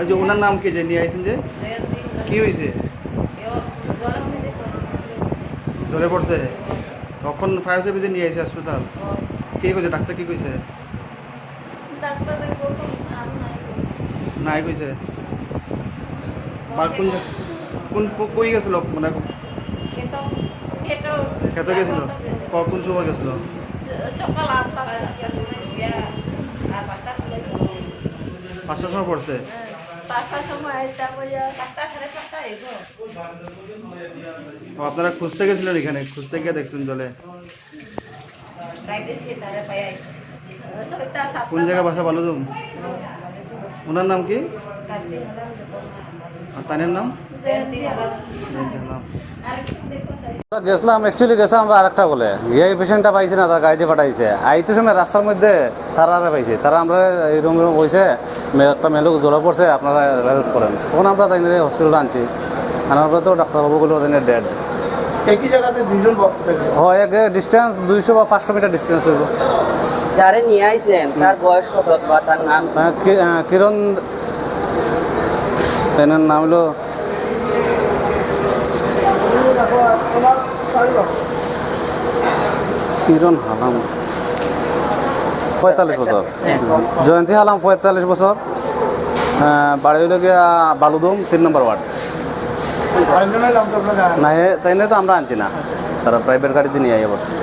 আর যে ওনার নাম কি যে নিয়ে আইছেন যে? কি হয়েছে জ্বরে পড়ছে? কখন ফায়ার সার্ভিসে নিয়ে এসে হাসপাতাল। কি কইছে? ডাক্তার কি কইছে? নাই কইছে। বা কোন কোন কই গেছিল? মানে খেতে গেছিল? কোন সময় গেছিল? পাঁচটার সময় পড়ছে। আপনারা খুঁজতে গেছিলেন এখানে? খুঁজতে গিয়ে দেখছেন জলে। কোন জায়গায় বাসা ভালো তুমি ওনার নাম কি? গেছিলাম অ্যাকচুয়ালি গেছিলাম আমরা আরেকটা বলে। এই পেশেন্টটা পাইছে না, তার গাড়িতে পাঠাইছে। আইতে সময় রাস্তার মধ্যে তারা পাইছে। তারা আমরা এই রুম রুম একটা মেলুক জ্বলে পড়ছে আপনারা হেল্প করেন। তখন আমরা তাই হসপিটালে আনছি। আনার পরে তো ডাক্তারবাবু বলল তাই ডেড একই জায়গাতে দুইজন হয় এক ডিস্টেন্স দুইশো বা পাঁচশো মিটার ডিস্টেন্স হইব। যারে নিয়ে আইছেন তার বয়স কত বা তার নাম আহ, কিরণ তাইনার নাম হলো কিরণ হালাম। পঁয়তাল্লিশ বছর। জয়ন্তী হালাম পঁয়তাল্লিশ বছর। বাড়ি হইল গিয়া বালুদম তিন নম্বর ওয়ার্ড। না তাই না তো আমরা আনছি না। তারা প্রাইভেট গাড়িতে নিয়ে আই